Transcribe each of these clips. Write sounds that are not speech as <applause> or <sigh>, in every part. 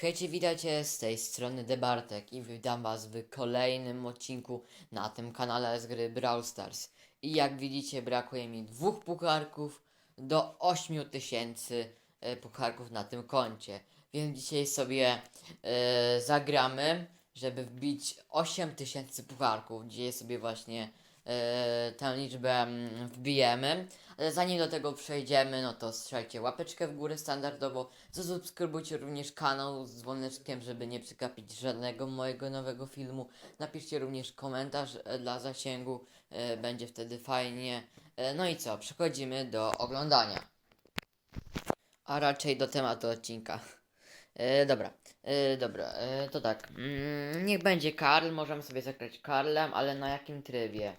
Hejcie, witajcie z tej strony Debartek i witam was w kolejnym odcinku na tym kanale z gry Brawl Stars. I jak widzicie brakuje mi dwóch pucharków do 8000 e, pucharków na tym koncie. Więc dzisiaj sobie e, zagramy, żeby wbić 8000 pucharków. Dzisiaj sobie właśnie tę liczbę mm, wbijemy. Ale zanim do tego przejdziemy, no to strzelcie łapeczkę w górę standardowo. Zasubskrybujcie również kanał z dzwoneczkiem, żeby nie przegapić żadnego mojego nowego filmu. Napiszcie również komentarz e, dla zasięgu, e, będzie wtedy fajnie. E, no i co, przechodzimy do oglądania. A raczej do tematu odcinka. E, dobra, e, dobra, e, to tak. Mm, niech będzie Karl, możemy sobie zagrać Karlem, ale na jakim trybie?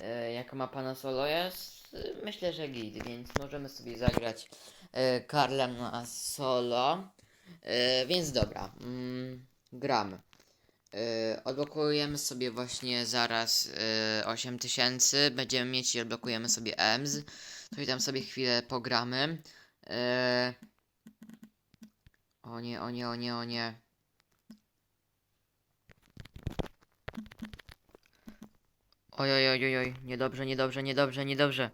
E, jaka ma pana solo jest? Myślę, że git, więc możemy sobie zagrać e, Karlem na solo. E, więc dobra, mm, gramy. Odblokujemy sobie właśnie zaraz e, 8000. Będziemy mieć i odblokujemy sobie EMS. To i tam sobie chwilę pogramy. E, o nie, o nie, o nie, o nie. Oj, oj, oj, oj, niedobrze, niedobrze, niedobrze, niedobrze.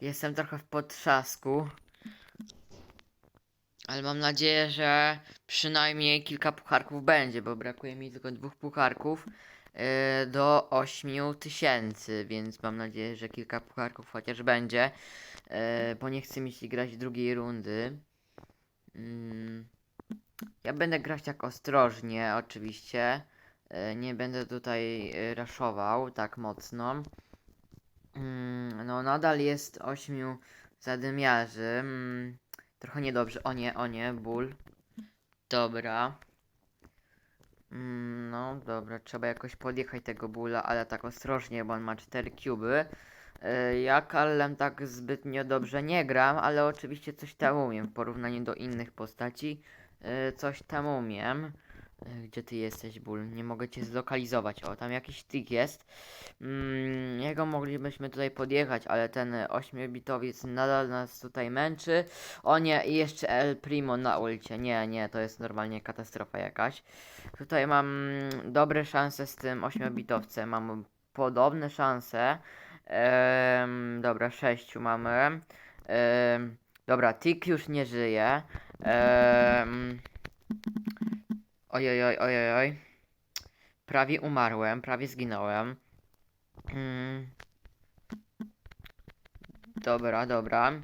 Jestem trochę w potrzasku. Ale mam nadzieję, że przynajmniej kilka pucharków będzie, bo brakuje mi tylko dwóch pucharków yy, do 8 tysięcy, więc mam nadzieję, że kilka pucharków chociaż będzie, yy, bo nie chcę mi się grać drugiej rundy. Mm, ja będę grać tak ostrożnie, oczywiście. Yy, nie będę tutaj yy, raszował tak mocno. Mm, no, nadal jest ośmiu zadymiarzy. Mm, trochę niedobrze. O nie, o nie, ból. Dobra. Mm, no, dobra, trzeba jakoś podjechać tego bóla, ale tak ostrożnie, bo on ma 4 kuby. Yy, Ja Karlem tak zbytnio dobrze nie gram, ale oczywiście coś tam umiem w porównaniu do innych postaci. Coś tam umiem. Yy, Gdzie ty jesteś, ból? Nie mogę cię zlokalizować. O, tam jakiś tyk jest. Mm, jego moglibyśmy tutaj podjechać, ale ten 8-bitowiec nadal nas tutaj męczy. O nie, i jeszcze El Primo na ulcie. Nie, nie, to jest normalnie katastrofa jakaś. Tutaj mam dobre szanse z tym 8-bitowcem. Mam podobne szanse. Em, dobra, 6 mamy. Em, dobra, Tik już nie żyje. Um, ojoj, oj, oj, oj. Prawie umarłem, prawie zginąłem. Mm. Dobra, dobra.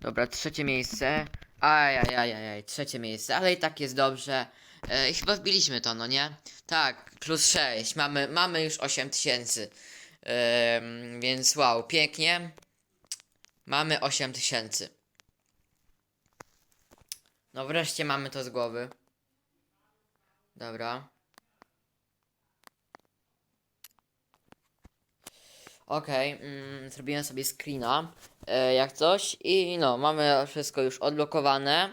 Dobra, trzecie miejsce. Ajajajajaj, trzecie miejsce, ale i tak jest dobrze. E, chyba wbiliśmy to, no nie? Tak, plus 6. Mamy, mamy już 8 tysięcy. Em, więc wow, pięknie. Mamy 8 tysięcy. No wreszcie mamy to z głowy. Dobra. Okej, mm, zrobiłem sobie screena, e, jak coś i no, mamy wszystko już odblokowane.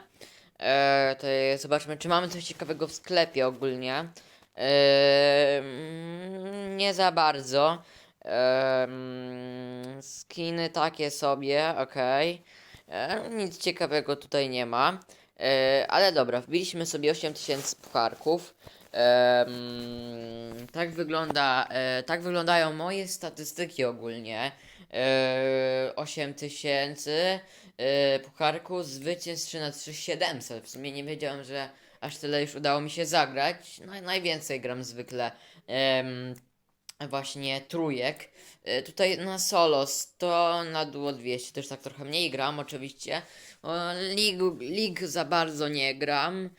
E, to jest, zobaczmy, czy mamy coś ciekawego w sklepie ogólnie. E, mm, nie za bardzo. E, mm, skiny takie sobie, okej. E, Nic ciekawego tutaj nie ma. E, ale dobra, wbiliśmy sobie 8000 pucharków. Em, tak wygląda, e, tak wyglądają moje statystyki ogólnie. E, 8000 e, pucharków, zwycięstw 3 na 3 700. W sumie nie wiedziałem, że aż tyle już udało mi się zagrać. No, najwięcej gram zwykle. em, właśnie trójek. E, Tutaj na solo 100, na duo 200, też tak trochę mniej gram oczywiście. Lig, lig za bardzo nie gram.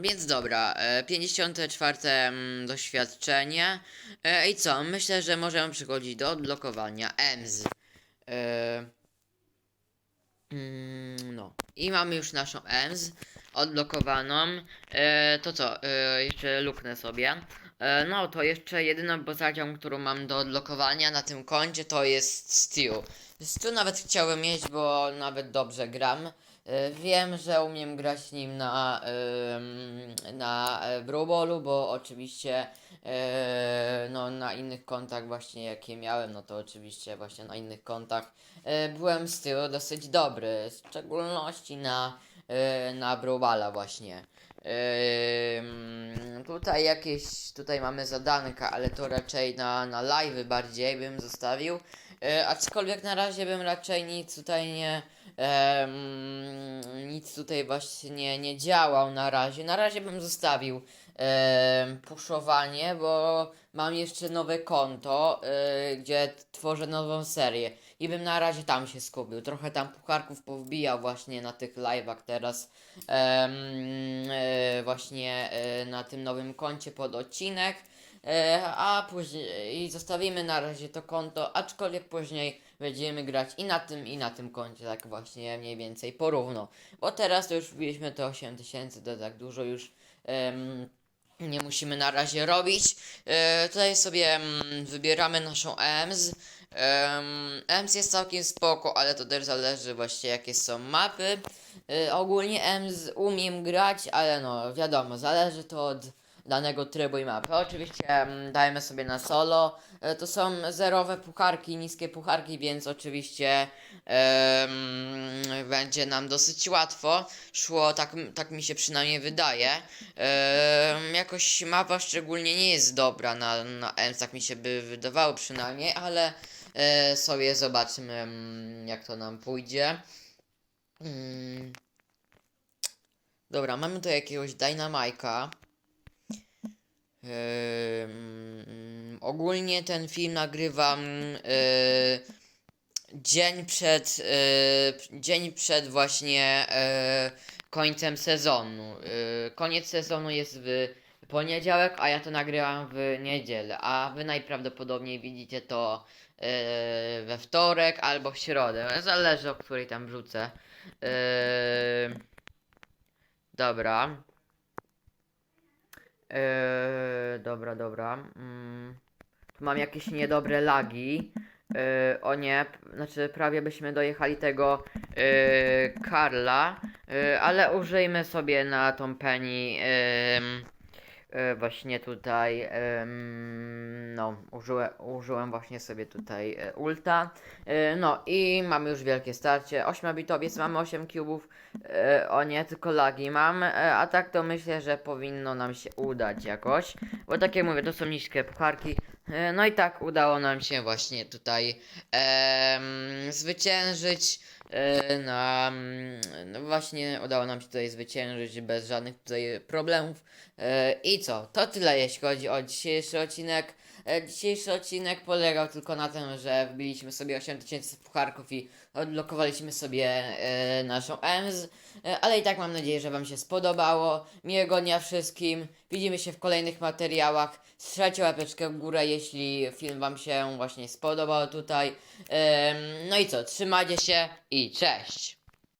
Więc dobra, e, 54 mm, doświadczenie. E, I co? Myślę, że możemy przechodzić do odblokowania EMS. E, mm, no. I mamy już naszą EMS odblokowaną. E, to co? E, jeszcze luknę sobie. E, no to jeszcze jedyną postacią, którą mam do odblokowania na tym koncie to jest Stu. Stu nawet chciałem mieć, bo nawet dobrze gram. E, Wiem, że umiem grać nim na, na e, Brawl Ballu, bo oczywiście e, no, na innych kontach właśnie jakie miałem, no to oczywiście właśnie na innych kontach e, byłem z tyłu dosyć dobry, w szczególności na, e, na Brawl Balla właśnie. Ym, tutaj jakieś, tutaj mamy zadanka, ale to raczej na, na live'y bardziej bym zostawił. E, aczkolwiek na razie bym raczej nic tutaj nie, em, nic tutaj właśnie nie działał na razie. Na razie bym zostawił em, puszowanie, bo mam jeszcze nowe konto, e, gdzie tworzę nową serię i bym na razie tam się skupił. Trochę tam pucharków powbijał właśnie na tych live'ach teraz. E, właśnie e, na tym nowym koncie pod odcinek. E, a później i zostawimy na razie to konto, aczkolwiek później będziemy grać i na tym, i na tym koncie, tak właśnie mniej więcej porówno. Bo teraz to już wbiliśmy te 8000, to tak dużo już nie musimy na razie robić. E, tutaj sobie mm, wybieramy naszą EMS. EMS jest całkiem spoko, ale to też zależy właśnie jakie są mapy. E, ogólnie EMS umiem grać, ale no wiadomo, zależy to od danego trybu i mapy. Oczywiście mm, dajemy sobie na solo. E, to są zerowe pucharki, niskie pucharki, więc oczywiście będzie nam dosyć łatwo szło, tak, tak mi się przynajmniej wydaje. Jakoś mapa szczególnie nie jest dobra na, na tak mi się by wydawało przynajmniej, ale e, sobie zobaczymy mm, jak to nam pójdzie. Mm. Dobra, mamy tu jakiegoś Dynamike'a. Ym, ogólnie ten film nagrywam yy, dzień przed yy, dzień przed właśnie yy, końcem sezonu. Yy, koniec sezonu jest w poniedziałek, a ja to nagrywam w niedzielę, a wy najprawdopodobniej widzicie to yy, we wtorek albo w środę. Zależy o której tam wrzucę. Yy, dobra. Eee, dobra, dobra. Mm, tu mam jakieś niedobre <laughs> lagi. Eee, o nie, znaczy prawie byśmy dojechali tego eee, Karla, eee, ale użyjmy sobie na tą Penny em, e, właśnie tutaj no, użyłem, użyłem właśnie sobie tutaj e, ulta. E, no i mamy już wielkie starcie. 8-bitowiec, mamy 8 cubów. E, o nie, tylko lagi mam, e, a tak to myślę, że powinno nam się udać jakoś, bo tak jak mówię, to są niskie pucharki, e, no i tak udało nam się właśnie tutaj em, zwyciężyć, e, na, mm, no właśnie udało nam się tutaj zwyciężyć bez żadnych tutaj problemów e, i co, to tyle jeśli chodzi o dzisiejszy odcinek. E, Dzisiejszy odcinek polegał tylko na tym, że wbiliśmy sobie 8000 pucharków i odblokowaliśmy sobie e, naszą EMS, e, ale i tak mam nadzieję, że Wam się spodobało. Miłego dnia wszystkim. Widzimy się w kolejnych materiałach. Strzelcie łapeczkę w górę, jeśli film Wam się właśnie spodobał tutaj. No i co, trzymajcie się i cześć!